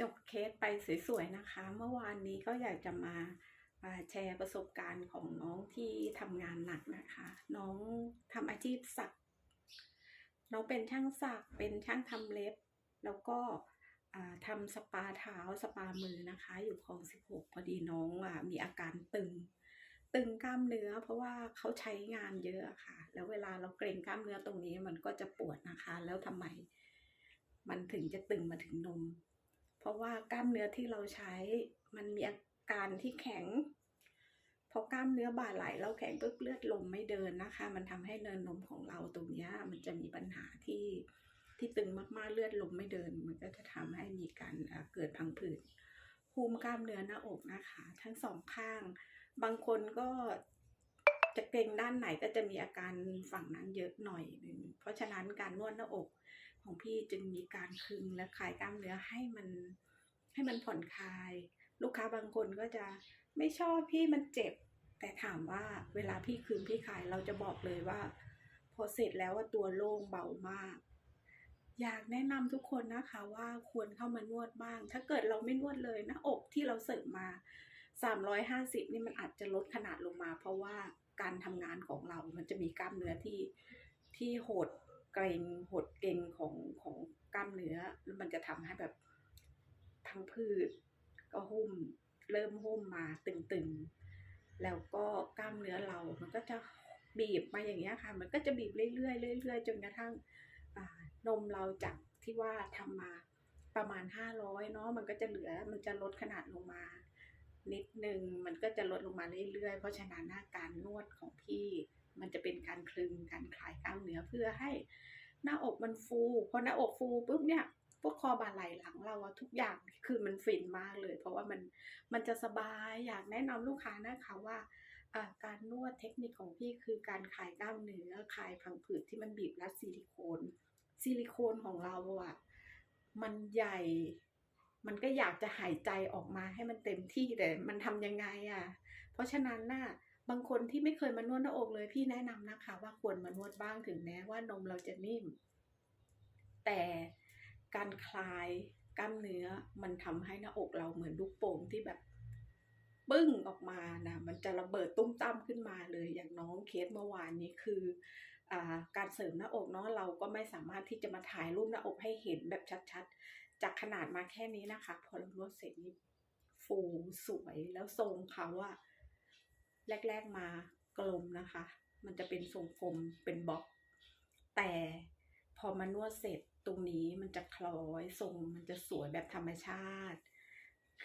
จบเคสไปสวยๆนะคะ เมื่อวานนี้ก็อยากจะมาแชร์ประสบการณ์ของน้องที่ทำงานหนักนะคะ น้องทำอาชีพสัก น้องเป็นช่างสัก เป็นช่างทำเล็บ แล้วก็ทำสปาเท้าสปามือนะคะ อยู่คลองสิบหกพอดีน้องอมีอาการตึง ตึงกล้ามเนื้อ เพราะว่าเขาใช้งานเยอะอะค่ะ แล้วเวลาเราเกร็งกล้ามเนื้อตรงนี้มันก็จะปวดนะคะ แล้วทำไม มันถึงจะตึงมาถึงนม เพราะว่ากล้ามเนื้อที่เราใช้มันมีอาการที่แข็งพอกล้ามเนื้อบ่าไหลเราแข็งปุ๊บเลือดลมไม่เดินนะคะ มันทำให้เนินนมของเราตรงเนี้ยมันจะมีปัญหาที่ที่ตึงมากๆเลือดลมไม่เดิน มันก็จะทำให้มีการเกิดพังผืดภูมิกล้ามเนื้อหน้าอกนะคะ ทั้งสองข้าง บางคนก็จะเกร็งด้านไหนก็จะมีอาการฝั่งนั้นเยอะหน่อยหนึ่งเพราะฉะนั้นการนวดหน้าอก ของพี่จึงมีการคึงและคลายกล้ามเนื้อให้มันให้มันผ่อนคลาย ลูกค้าบางคนก็จะไม่ชอบพี่มันเจ็บ แต่ถามว่าเวลาพี่คืนพี่คลายเราจะบอกเลยว่า พอเสร็จแล้วว่าตัวโล่งเบามาก อยากแนะนำทุกคนนะคะว่าควรเข้ามานวดบ้าง ถ้าเกิดเราไม่นวดเลยหน้าอกที่เราเสริมมา 350 นี่มันอาจจะลดขนาดลงมา เพราะว่าการทำงานของเรามันจะมีกล้ามเนื้อที่ที่โหด กรงหดเกรงของของกล้ามเนื้อ แล้วมันจะทำให้แบบพังพืช ก็หุ้ม เริ่มหุ้มมาตึงๆ แล้วก็กล้ามเนื้อเรา มันก็จะบีบมาอย่างเงี้ยค่ะ มันก็จะบีบเรื่อยๆเรื่อยๆจนกระทั่งนมเราจากที่ว่าทำมาประมาณ 500เนาะมันก็จะเหลือมันจะลดขนาดลงมา นิดนึงมันก็จะลดลงมาเรื่อยๆ เพราะฉะนั้นหน้าการนวดของพี่ มันจะเป็นการคลึงการคลายกล้ามเนื้อเพื่อให้หน้าอกมันฟูพอหน้าอกฟูปุ๊บเนี่ยพวกคอบ่าไหล่หลังเราทุกอย่างคือมันฟินมากเลย เพราะว่ามันมันจะสบายอยากแนะนำลูกค้านะคะว่าอ่าการนวดเทคนิคของพี่คือการคลายกล้ามเนื้อคลายพังผืดที่มันบีบรัดซิลิโคนซิลิโคนของเราอะมันใหญ่ มันก็อยากจะหายใจออกมาให้มันเต็มที่แต่มันทำยังไงอะเพราะฉะนั้นน่ะ บางคนที่ไม่เคยมานวดหน้าอกเลยพี่แนะนำนะคะ ว่าควรมานวดบ้างถึงแม้ว่านมเราจะนิ่ม แต่การคลายกล้ามเนื้อมันทำให้หน้าอกเราเหมือนลูกโป่งที่แบบปึ้งออกมานะมันจะระเบิดตุ้มตั้มขึ้นมาเลยอย่างน้องเคสเมื่อวานนี้คืออการเสริมหน้าอกเนาะเราก็ไม่สามารถที่จะมาถ่ายรูปหน้าอกให้เห็นแบบชัดๆ จากขนาดมาแค่นี้นะคะ พอเรานวดเสร็จนี่ฟูสวยแล้วทรงเขาอะ แรก ๆมากลมนะคะ มันจะเป็นทรงกลมเป็นบล็อก แต่พอมานวดเสร็จตรงนี้มันจะคล้อยทรงมันจะสวยแบบธรรมชาติ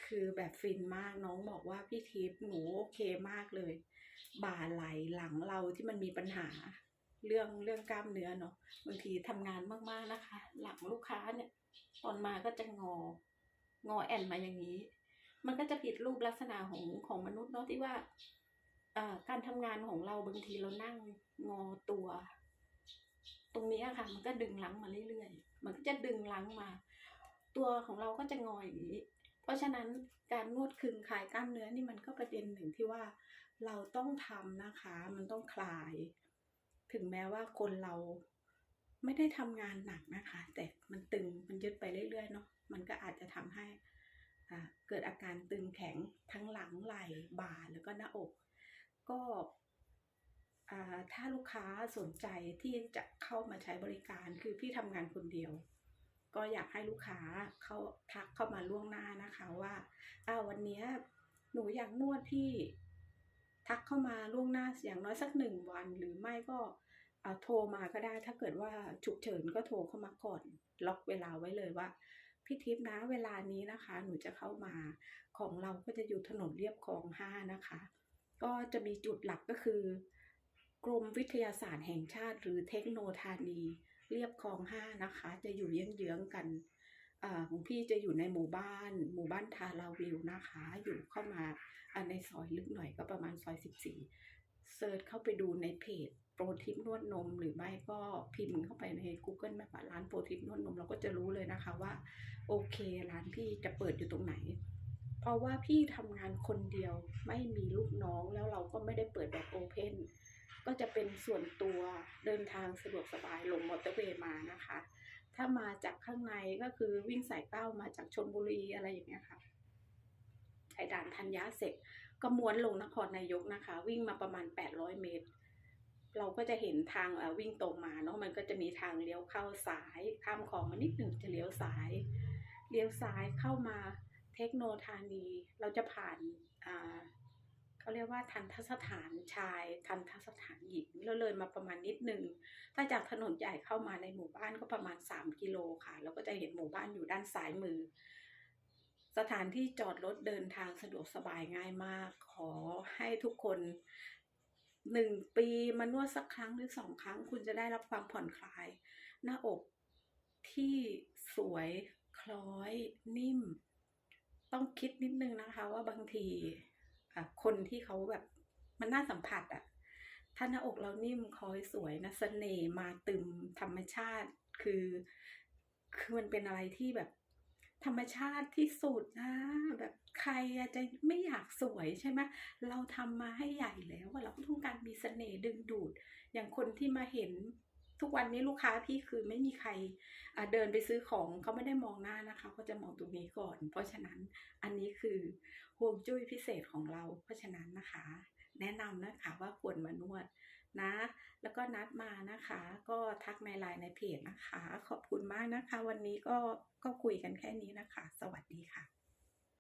คือแบบฟินมากน้องบอกว่าพี่ทิพย์หนูโอเคมากเลย บ่าไหลหลังเราที่มันมีปัญหา เรื่องเรื่องกล้ามเนื้อเนาะบางทีทำงานมากๆนะคะ หลังลูกค้าเนี่ย ตอนมาก็จะงอ งอแอนมาอย่างนี้ มันก็จะผิดรูปลักษณะของของมนุษย์เนาะที่ว่า การทำงานของเราบางทีเรานั่งงอตัว ตรงนี้ค่ะ มันก็ดึงหลังมาเรื่อยๆ มันก็จะดึงหลังมา ตัวของเราก็จะงออย่างนี้ เพราะฉะนั้นการนวดคึงคลายกล้ามเนื้อนี่มันก็ประเด็นหนึ่งที่ว่าเราต้องทำนะคะ มันต้องคลาย ถึงแม้ว่าคนเราไม่ได้ทำงานหนักนะคะ แต่มันตึงมันยึดไปเรื่อยๆเนาะมันก็อาจจะทำให้เกิดอาการตึงแข็งทั้งหลังไหล่บ่าแล้วก็หน้าอก ก็ถ้าลูกค้าสนใจที่จะเข้ามาใช้บริการคือพี่ทำงานคนเดียว ก็อยากให้ลูกค้าเขาทักเข้ามาล่วงหน้านะคะว่าอ้าววันนี้หนูอยากนวดพี่ทักเข้ามาล่วงหน้าอย่างน้อยสักหนึ่งวัน หรือไม่ก็อ่าโทรมาก็ได้ ถ้าเกิดว่าฉุกเฉินก็โทรเข้ามาก่อนล็อกเวลาไว้เลยว่าพี่ทิพย์นะเวลานี้นะคะ หนูจะเข้ามาของเราก็จะอยู่ถนนเรียบคลองห้านะคะ ก็จะมีจุดหลักก็คือ กรมวิทยาศาสตร์แห่งชาติ หรือเทคโนธานีเรียบคลองห้านะคะ จะอยู่เยื้องๆกันอ่าของพี่จะอยู่ในหมู่บ้าน หมู่บ้านทาราวิวนะคะ อยู่เข้ามาในซอยลึกหน่อยก็ประมาณซอยสิบสี่เซิร์ชเข้าไปดูในเพจโปรทิปนวดนม หรือไม่ก็พิมพ์เข้าไปใน Google แบบร้านโปรทิปนวดนม เราก็จะรู้เลยนะคะว่า โอเค ร้านพี่จะเปิดอยู่ตรงไหน เพราะว่าพี่ทำงานคนเดียวไม่มีลูกน้องแล้วเราก็ไม่ได้เปิดแบบโอเพนก็จะเป็นส่วนตัวเดินทางสะดวกสบายลงมอเตอร์เวย์มานะคะ ถ้ามาจากข้างในก็คือวิ่งสายเก้ามาจากชนบุรีอะไรอย่างเงี้ยค่ะไอด่านธัญญาเสร็จก็ม้วนลงนครนายกนะคะ วิ่งมาประมาณ 800 เมตร เราก็จะเห็นทางวิ่งตรงมาเนาะมันก็จะมีทางเลี้ยวเข้าซ้ายข้ามคลองมานิดหนึ่งจะเลี้ยวซ้าย เลี้ยวซ้ายเข้ามา เทคโนธานี เราจะผ่านเขาเรียกว่าทันทสถานชาย ทันทสถานหญิงแล้วเลยมาประมาณนิดหนึ่งถ้าจากถนนใหญ่เข้ามาในหมู่บ้านก็ประมาณ 3 กิโลค่ะ เราก็จะเห็นหมู่บ้านอยู่ด้านซ้ายมือ สถานที่จอดรถเดินทางสะดวกสบายง่ายมาก ขอให้ทุกคนหนึ่งปีมานวดสักครั้งหรือสองครั้ง คุณจะได้รับความผ่อนคลาย หน้าอกที่สวยคล้อยนิ่ม ต้องคิดนิดนึงนะคะ ว่าบางทีคนที่เขาแบบมันน่าสัมผัสอะถ้าหน้าอกเรานิ่มคอยสวยนะเสน่ห์มาตึมธรรมชาติคือ คือมันเป็นอะไรที่แบบธรรมชาติที่สุดนะ แบบใครอะจะไม่อยากสวยใช่ไหมเราทำมาให้ใหญ่แล้วอะเราต้องการมีเสน่ห์ดึงดูด อย่างคนที่มาเห็น ทุกวันนี้ลูกค้าพี่คือไม่มีใครเดินไปซื้อของเขาไม่ได้มองหน้านะคะเขาจะมองตรงนี้ก่อน เพราะฉะนั้นอันนี้คือห่วงจุ้ยพิเศษของเรา เพราะฉะนั้นนะคะ แนะนำนะคะว่าควรมานวดนะ แล้วก็นัดมานะคะ ก็ทักในไลน์ในเพจนะคะ ขอบคุณมากนะคะ วันนี้ก็ก็คุยกันแค่นี้นะคะ สวัสดีค่ะ